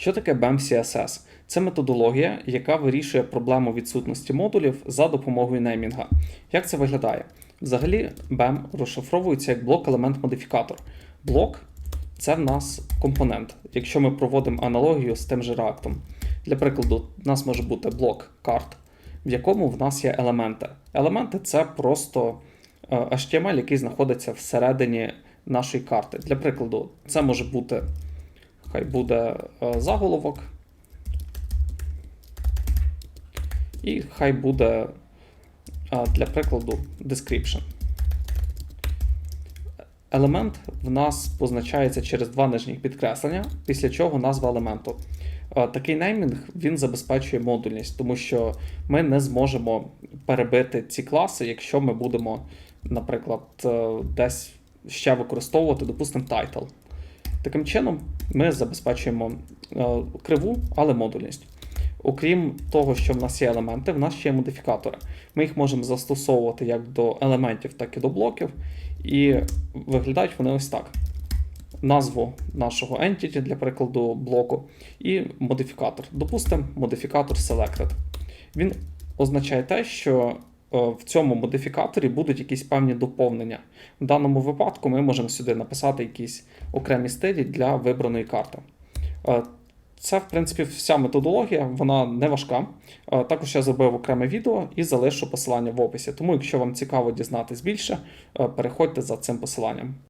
Що таке BEM CSS? Це методологія, яка вирішує проблему відсутності модулів за допомогою неймінга. Як це виглядає? Взагалі, BEM розшифровується як блок-елемент-модифікатор. Блок це в нас компонент, якщо ми проводимо аналогію з тим же React. Для прикладу, у нас може бути блок карт, в якому в нас є елементи. Елементи це просто е, HTML, який знаходиться всередині нашої карти. Для прикладу, це може бути, хай буде е, заголовок. І хай буде е, для прикладу description. Елемент в нас позначається через два нижніх підкреслення, після чого назва елементу. Е, Такий неймінг він забезпечує модульність, тому що ми не зможемо перебити ці класи, якщо ми будемо, наприклад, десь ще використовувати, допустимо, title. Таким чином, ми забезпечуємо е, криву, але модульність. Окрім того, що в нас є елементи, в нас ще є модифікатори. Ми їх можемо застосовувати як до елементів, так і до блоків. І виглядають вони ось так: назву нашого entity, для прикладу, блоку, і модифікатор. Допустимо, модифікатор selected. Він означає те, що в цьому модифікаторі будуть якісь певні доповнення. В даному випадку ми можемо сюди написати якісь окремі стилі для вибраної карти. Е, Це, в принципі, вся методологія, вона не важка. Е, Також я зробив окреме відео і залишу посилання в описі. Тому, якщо вам цікаво дізнатись більше, е, переходьте за цим посиланням.